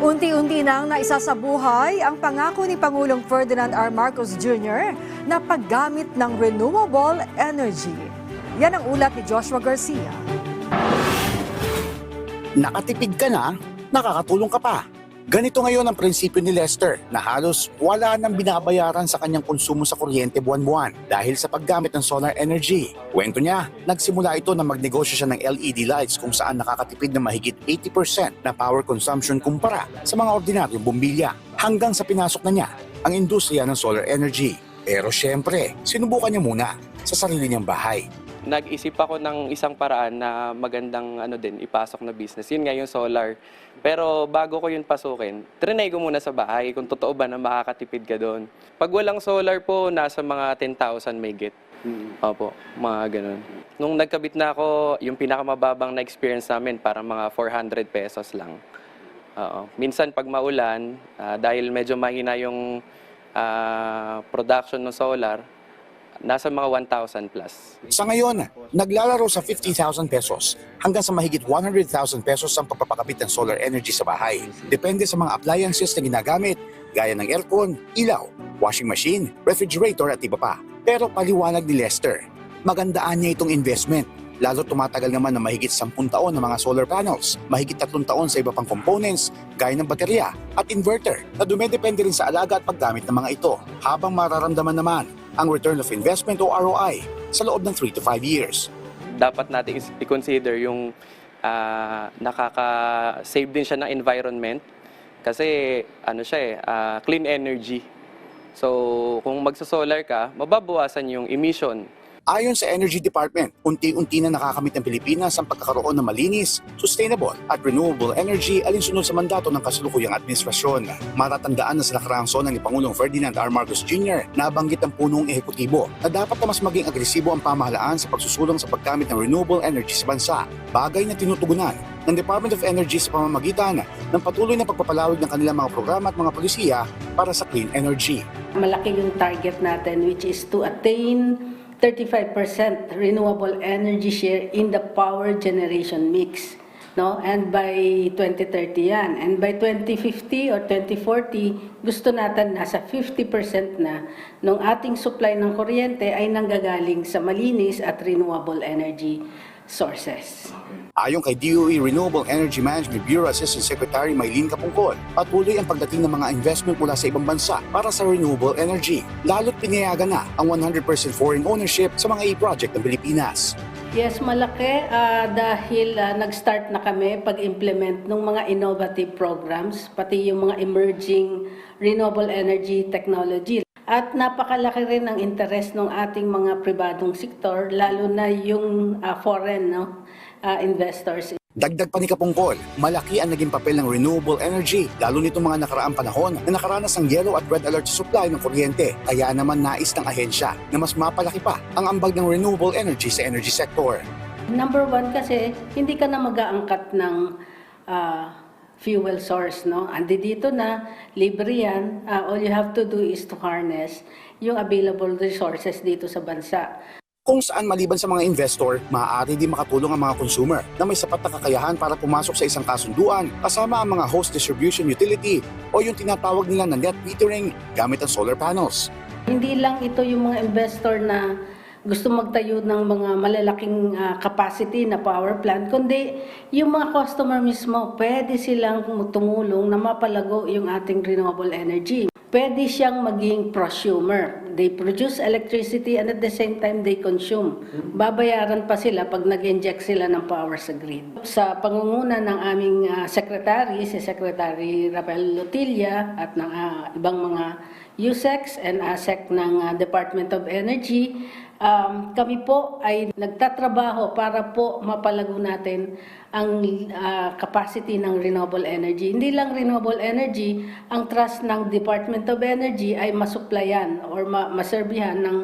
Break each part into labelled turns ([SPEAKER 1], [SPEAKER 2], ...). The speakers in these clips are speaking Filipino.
[SPEAKER 1] Unti-unti nang naisa sa buhay ang pangako ni Pangulong Ferdinand R. Marcos Jr. na paggamit ng renewable energy. Yan ang ulat ni Joshua Garcia.
[SPEAKER 2] Nakatipid ka na, nakakatulong ka pa. Ganito ngayon ang prinsipyo ni Lester na halos wala nang binabayaran sa kanyang konsumo sa kuryente buwan-buwan dahil sa paggamit ng solar energy. Kwento niya, nagsimula ito na magnegosyo siya ng LED lights kung saan nakakatipid ng mahigit 80% na power consumption kumpara sa mga ordinaryong bumbilya hanggang sa pinasok na niya ang industriya ng solar energy. Pero syempre, sinubukan niya muna sa sarili niyang bahay.
[SPEAKER 3] Nag-isip ako ng isang paraan na magandang ano din ipasok na business. Yun nga yung solar. Pero bago ko yun pasukin, trinay ko muna sa bahay kung totoo ba na makakatipid ka doon. Pag walang solar po, nasa mga 10,000 may get. Opo, mga ganun. Nung nagkabit na ako, yung pinakamababang na experience namin, para mga 400 pesos lang. Oo. Minsan pag maulan, ah, dahil medyo mahina yung ah, production ng solar, nasa mga 1,000 plus.
[SPEAKER 2] Sa ngayon, naglalaro sa 50,000 pesos hanggang sa mahigit 100,000 pesos ang pagpapakabit ng solar energy sa bahay. Depende sa mga appliances na ginagamit, gaya ng aircon, ilaw, washing machine, refrigerator at iba pa. Pero paliwanag ni Lester, magandaan niya itong investment lalo tumatagal naman na mahigit 10 taon ng mga solar panels, mahigit 3 taon sa iba pang components, gaya ng baterya at inverter na dumedepende rin sa alaga at paggamit ng mga ito habang mararamdaman naman ang return of investment o ROI sa loob ng 3 to 5 years.
[SPEAKER 3] dapat natin i-consider yung ah, nakaka-save din siya ng environment kasi ano siya eh, ah, clean energy. So, kung magsa-solar ka, mababawasan yung emission.
[SPEAKER 2] Ayon sa Energy Department, unti-unti na nakakamit ng Pilipinas ang pagkakaroon ng malinis, sustainable at renewable energy alinsunod sa mandato ng kasalukuyang administrasyon. Matatandaan na sa nakaraang sona ni Pangulong Ferdinand R. Marcos Jr. nabanggit ang punong ehekutibo na dapat na mas maging agresibo ang pamahalaan sa pagsusulong sa paggamit ng renewable energy sa bansa, bagay na tinutugunan ng Department of Energy sa pamamagitan ng patuloy na pagpapalawig ng kanilang mga programa at mga polisiya para sa clean energy.
[SPEAKER 4] Malaki yung target natin which is to attain 35% renewable energy share in the power generation mix. No? And by 2030 yan. And by 2050 or 2040, gusto natin nasa 50% na ng ating supply ng kuryente ay nanggagaling sa malinis at renewable energy sources.
[SPEAKER 2] Ayon kay DOE Renewable Energy Management Bureau Assistant Secretary Maylene Kapungkol, patuloy ang pagdating ng mga investment mula sa ibang bansa para sa renewable energy. Lalo't pinayagan na ang 100% foreign ownership sa mga e-project ng Pilipinas.
[SPEAKER 4] Yes, malaki ah, dahil ah, nag-start na kami pag-implement ng mga innovative programs, pati yung mga emerging renewable energy technology. At napakalaki rin ang interest ng ating mga pribadong sektor, lalo na yung ah, foreign no, ah, investors.
[SPEAKER 2] Dagdag pa ni Kapungkol, malaki ang naging papel ng renewable energy, lalo nitong mga nakaraang panahon na nakaranas ng yellow at red alert supply ng kuryente. Kaya naman nais ng ahensya na mas mapalaki pa ang ambag ng renewable energy sa energy sector.
[SPEAKER 4] Number one kasi, hindi ka na mag-aangkat ng ah, fuel source, no? Andi dito na, libre yan. Ah, all you have to do is to harness yung available resources dito sa bansa.
[SPEAKER 2] Kung saan maliban sa mga investor, maaari din makatulong ang mga consumer na may sapat na kakayahan para pumasok sa isang kasunduan kasama ang mga host distribution utility o yung tinatawag nila na net metering gamit ang solar panels.
[SPEAKER 4] Hindi lang ito yung mga investor na gusto magtayo ng mga malalaking ah, capacity na power plant, kundi yung mga customer mismo, pwede silang tumulong na mapalago yung ating renewable energy. Pwede siyang maging prosumer. They produce electricity and at the same time they consume. Babayaran pa sila pag nag-inject sila ng power sa grid. Sa pangunguna ng aming ah, secretary, si Secretary Rafael Lotilla at ng ah, ibang mga USEC and ASEC ng ah, Department of Energy, um, kami po ay nagtatrabaho para po mapalago natin ang ah, capacity ng renewable energy. Hindi lang renewable energy, ang trust ng Department of Energy ay masuplayan or ma- maserbihan ng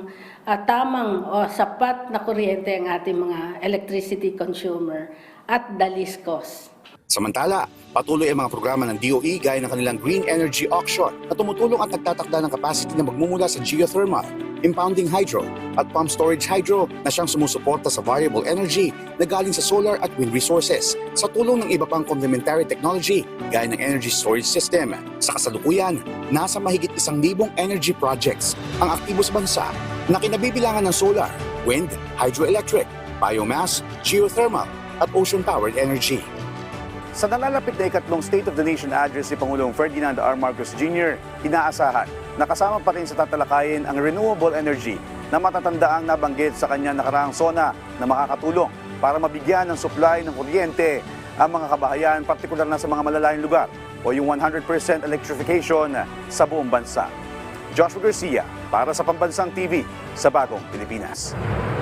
[SPEAKER 4] ah, tamang o sapat na kuryente ang ating mga electricity consumer at the least cost.
[SPEAKER 2] Samantala, patuloy ang mga programa ng DOE gaya ng kanilang Green Energy Auction na tumutulong at nagtatakda ng capacity na magmumula sa geothermal, impounding hydro at pump storage hydro na siyang sumusuporta sa variable energy na galing sa solar at wind resources sa tulong ng iba pang complementary technology gaya ng energy storage system. Sa kasalukuyan, nasa mahigit isang libong energy projects ang aktibo sa bansa na kinabibilangan ng solar, wind, hydroelectric, biomass, geothermal at ocean-powered energy. Sa nalalapit na ikatlong State of the Nation address ni Pangulong Ferdinand R. Marcos Jr., inaasahan na kasama pa rin sa tatalakayin ang renewable energy na matatandaang nabanggit sa kanya nakaraang sona na makakatulong para mabigyan ng supply ng kuryente ang mga kabahayan, partikular na sa mga malalayong lugar o yung 100% electrification sa buong bansa. Joshua Garcia para sa Pambansang TV sa Bagong Pilipinas.